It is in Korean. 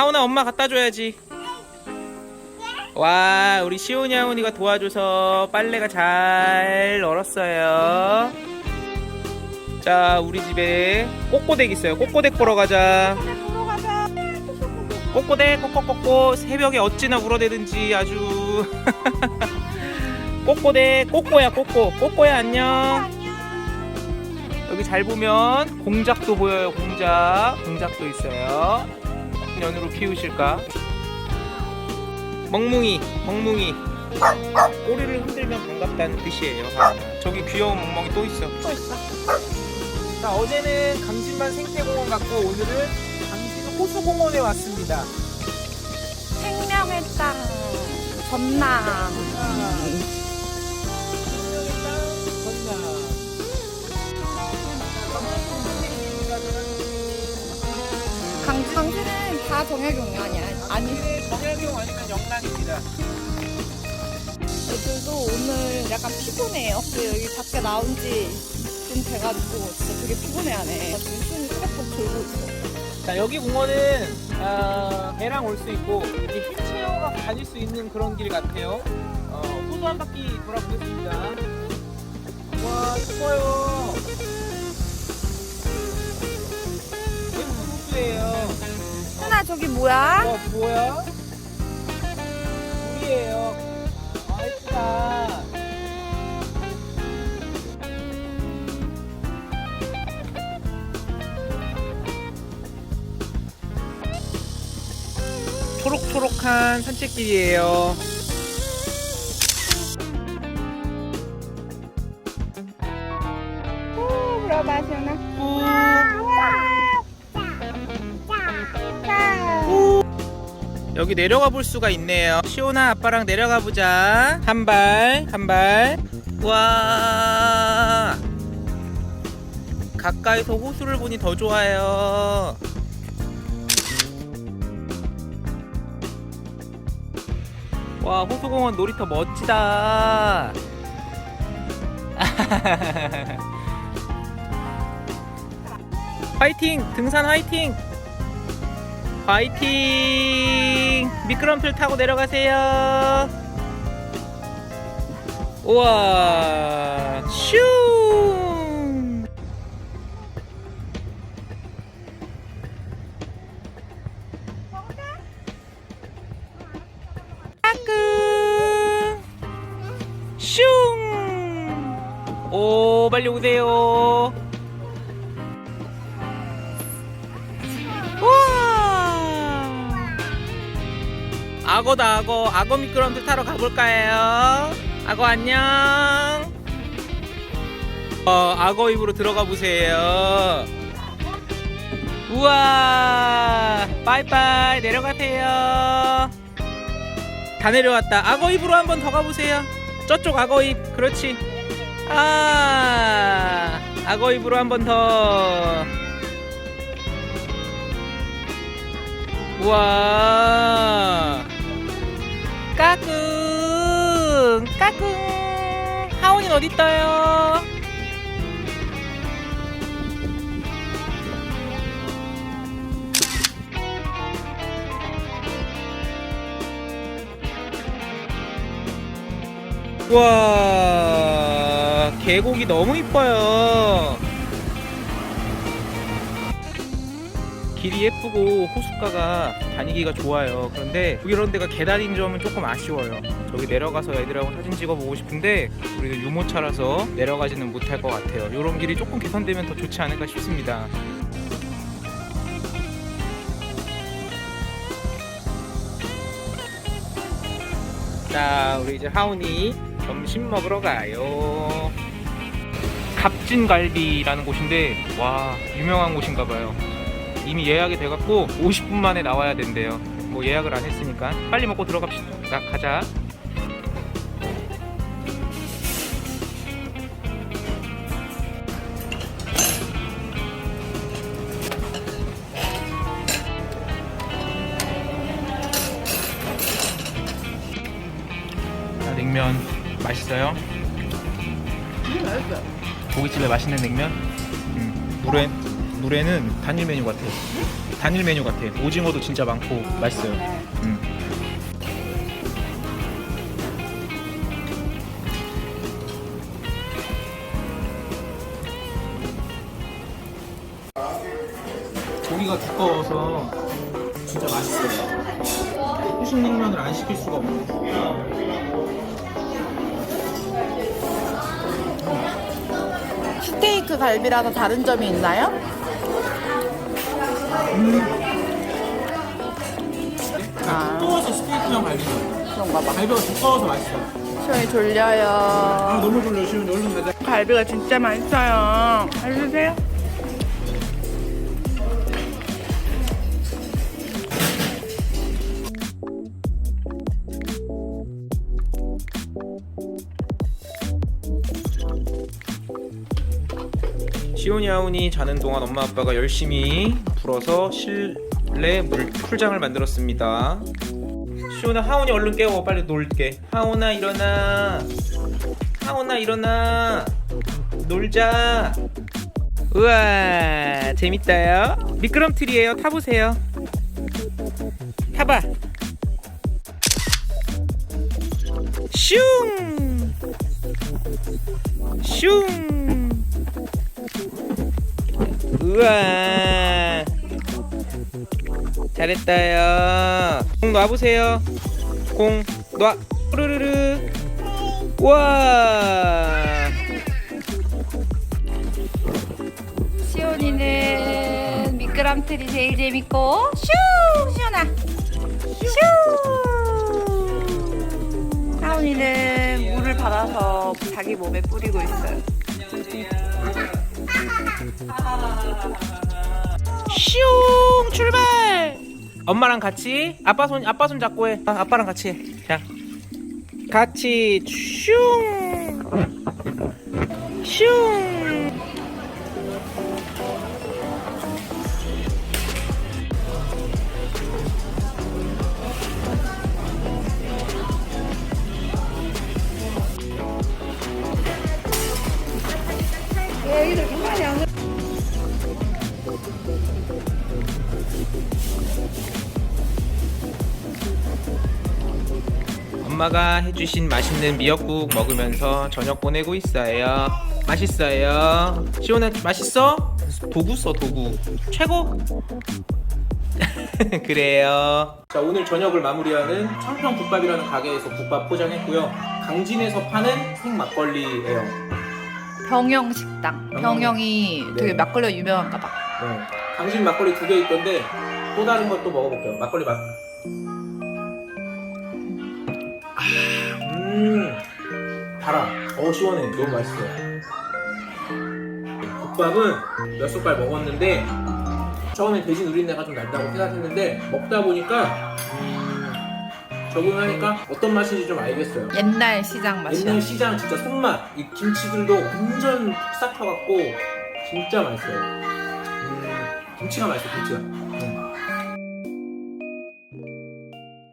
하훈아 엄마 갖다 줘야지. 와 우리 시온이 하훈이가 도와줘서 빨래가 잘 널었어요. 자 우리 집에 꼬꼬댁 있어요. 꼬꼬댁 보러 가자. 꼬꼬댁 꼬꼬꼬꼬 새벽에 어찌나 울어대든지 아주 꼬꼬댁 꼬꼬야 꼬꼬 꼬꼬야. 안녕. 여기 잘 보면 공작도 보여요 공작 공작도 있어요 연으로 키우실까 멍뭉이 멍뭉이 꼬리를 흔들면 반갑다는 뜻이에요. 저기 귀여운 멍멍이 또 있어 또 있어. 자 어제는 강진만 생태공원 갔고 오늘은 강진 호수공원에 왔습니다 생명의 땅 전남. 생 다 정약용이 아니야. 아니. 정약용 아니면 영랑입니다 애들도 오늘 약간 피곤해요. 그 여기 밖에 나온 지 좀 돼가지고 진짜 되게 피곤해하네. 지금 손이 후덕후덕 돌고 있어. 자 여기 공원은 아, 배랑 올 수 있고 이제 휠체어가 다닐 수 있는 그런 길 같아요. 어, 호수 한 바퀴 돌아보겠습니다. 와 추워요. 여기 호수예요. 저기 뭐야? 어 뭐야? 물이에요. 아 예쁘다. 초록초록한 산책길이에요. 여기 내려가 볼 수가 있네요. 시오나 아빠랑 내려가 보자. 한 발, 한 발. 와. 가까이서 호수를 보니 더 좋아요. 와, 호수공원 놀이터 멋지다. 화이팅! 등산 화이팅! 화이팅! 미끄럼 틀 타고 내려가세요. 우와, 슈! 슝! 오, 빨리 오세요. 악어다 악어 악어 미끄럼틀 타러 가볼까요? 악어 안녕. 어 악어 입으로 들어가 보세요. 우와 빠이빠이 내려가세요. 다 내려왔다. 악어 입으로 한 번 더 가보세요. 저쪽 악어 입 그렇지. 아 악어 입으로 한 번 더. 우와 까꿍 까꿍. 하온이는 어딨어요? 우와 계곡이 너무 이뻐요 길이 예쁘고 호숫가가 다니기가 좋아요. 그런데 이런 데가 계단인 점은 조금 아쉬워요. 저기 내려가서 애들하고 사진 찍어보고 싶은데 우리도 유모차라서 내려가지는 못할 것 같아요. 이런 길이 조금 개선되면 더 좋지 않을까 싶습니다. 자, 우리 이제 하운이 점심 먹으러 가요. 갑진갈비라는 곳인데 와 유명한 곳인가 봐요. 이미 예약이 돼갖고 50분 만에 나와야 된대요. 뭐 예약을 안 했으니까 빨리 먹고 들어갑시다. 자, 가자. 자, 냉면 맛있어요? 고깃집에 맛있는 냉면? 음, 물에 물에는 단일 메뉴 같아요. 단일 메뉴 같아. 오징어도 진짜 많고 맛있어요. 음. 고기가 두꺼워서 진짜 맛있어요. 후식 냉면을 안 시킬 수가 없네. 스테이크 갈비라서 다른 점이 있나요? 아 두꺼워서 스테이크랑 갈비죠. 그런가 봐. 갈비가 두꺼워서 맛있어. 시원이 졸려요. 아 너무 졸려. 지금 얼른 가자. 갈비가 진짜 맛있어요. 해주세요. 시온이 아온이 자는 동안 엄마 아빠가 열심히 불어서 실내 물 풀장을 만들었습니다. 시온아 하온이 얼른 깨워 빨리 놀게. 하온아 일어나. 하온아 일어나. 놀자. 우와 재밌다요. 미끄럼틀이에요. 타보세요. 타봐. 슝. 슝. 우와. 잘했다요. 공 놔보세요. 공 놔. 르르르. 우와. 시온이는 미끄럼틀이 제일 재밌고 슈! 시온아. 슈! 하온이는 물을 받아서 자기 몸에 뿌리고 있어요 슝 출발! 엄마랑 같이? 아빠 손 아빠 손 잡고 해. 아, 아빠랑 같이 해 자. 같이 슝 슝 엄마가 해주신 맛있는 미역국 먹으면서 저녁 보내고 있어요. 맛있어요. 시원해 맛있어? 도구 써 도구. 최고. 그래요. 자 오늘 저녁을 마무리하는 청평 국밥이라는 가게에서 국밥 포장했고요. 강진에서 파는 생 막걸리예요. 병영 식당 병영. 병영이 네. 되게 막걸리가 유명한가 봐 네. 강진 막걸리 두 개 있던데 또 다른 것도 먹어볼게요. 막걸리 맛. 음, 달아. 어 시원해. 너무 맛있어. 국밥은 몇 숟갈 먹었는데 처음에 돼지 누린내가 좀 난다고 생각했는데 먹다 보니까 음, 적응하니까 어떤 맛인지 좀 알겠어요. 옛날 시장 맛이야 옛날 시장 진짜 손맛 이 김치들도 완전 싹 펴갖고 진짜 맛있어요. 음, 김치가 맛있어 김치가.